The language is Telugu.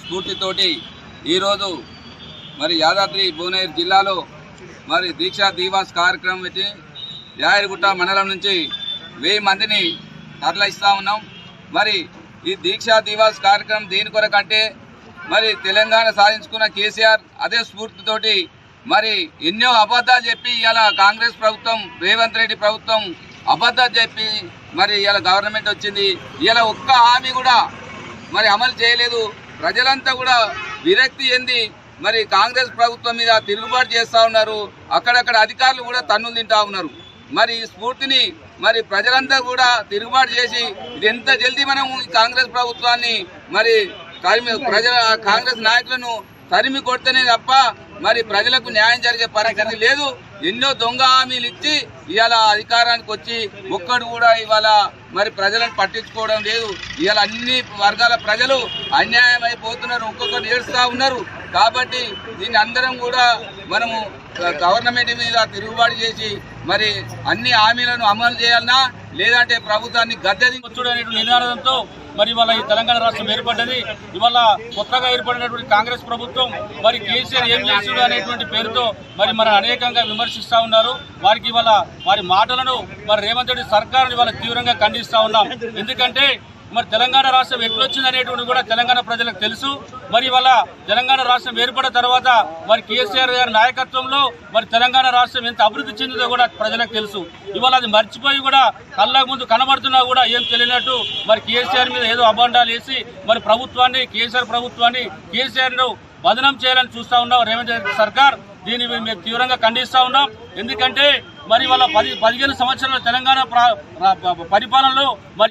స్ఫూర్తితోటి ఈరోజు మరి యాదాద్రి భువనగిరి జిల్లాలో మరి దీక్షా దివాస్ కార్యక్రమం పెట్టి యాయరిగుట్ట మండలం నుంచి వెయ్యి మందిని తరలిస్తూ ఉన్నాం. మరి ఈ దీక్షా దివాస్ కార్యక్రమం దేని కొరకంటే మరి తెలంగాణ సాధించుకున్న కేసీఆర్ అదే స్ఫూర్తితోటి మరి ఎన్నో అబద్ధాలు చెప్పి ఇలా కాంగ్రెస్ ప్రభుత్వం రేవంత్ రెడ్డి ప్రభుత్వం అబద్ధాలు చెప్పి మరి ఇలా గవర్నమెంట్ వచ్చింది. ఇలా ఒక్క హామీ కూడా మరి అమలు చేయలేదు. ప్రజలంతా కూడా విరక్తి చెంది మరి కాంగ్రెస్ ప్రభుత్వం మీద తిరుగుబాటు చేస్తూ ఉన్నారు. అక్కడక్కడ అధికారులు కూడా తన్నులు తింటా ఉన్నారు. మరి ఈ స్ఫూర్తిని మరి ప్రజలంతా కూడా తిరుగుబాటు చేసి ఇది ఎంత జల్దీ మనం ఈ కాంగ్రెస్ ప్రభుత్వాన్ని మరి తరిమి ప్రజల కాంగ్రెస్ నాయకులను తరిమి కొడితేనే తప్ప మరి ప్రజలకు న్యాయం జరిగే పరిస్థితి లేదు. ఎన్నో దొంగ హామీలు ఇచ్చి ఇవాళ అధికారానికి వచ్చి ఒక్కడు కూడా ఇవాళ మరి ప్రజలను పట్టించుకోవడం లేదు. ఇవాళ అన్ని వర్గాల ప్రజలు అన్యాయం అయిపోతున్నారు ఒక్కొక్కరు ఏడుస్తూ ఉన్నారు. కాబట్టి దీన్ని అందరం కూడా మనము గవర్నమెంట్ మీద తిరుగుబాటు చేసి మరి అన్ని హామీలను అమలు చేయాలన్నా లేదంటే ప్రభుత్వాన్ని గద్దె వచ్చుడు అనేటువంటి నినాదంతో మరి ఇవాళ ఈ తెలంగాణ రాష్ట్రం ఏర్పడ్డది. ఇవాళ కొత్తగా ఏర్పడినటువంటి కాంగ్రెస్ ప్రభుత్వం మరి కేసీఆర్ ఏం చేస్తుడు అనేటువంటి పేరుతో మరి మన అనేకంగా విమర్శిస్తూ ఉన్నారు. వారికి ఇవాళ వారి మాటలను మరి రేవంత్ రెడ్డి సర్కారుని ఇవాళ తీవ్రంగా ఖండిస్తూ ఉన్నాం. ఎందుకంటే మరి తెలంగాణ రాష్ట్రం ఎట్లొచ్చిందనేటువంటి కూడా తెలంగాణ ప్రజలకు తెలుసు. మరి ఇవాళ తెలంగాణ రాష్ట్రం ఏర్పడిన తర్వాత మరి కేసీఆర్ గారి నాయకత్వంలో మరి తెలంగాణ రాష్ట్రం ఎంత అభివృద్ధి చెందిందో కూడా ప్రజలకు తెలుసు. ఇవాళ అది మర్చిపోయి కూడా కళ్ళ ముందు కనబడుతున్నా కూడా ఏం తెలియనట్టు మరి కేసీఆర్ మీద ఏదో అబాండాలు వేసి మరి ప్రభుత్వాన్ని కేసీఆర్ ప్రభుత్వాన్ని కేసీఆర్ను బదనం చేయాలని చూస్తా ఉన్నాం రేవంత్ రెడ్డి సర్కార్. దీన్ని మేము తీవ్రంగా ఖండిస్తూ ఉన్నాం. ఎందుకంటే మరి వాళ్ళ పది పదిహేను సంవత్సరాల తెలంగాణ ప్రా- పరిపాలనలో మరి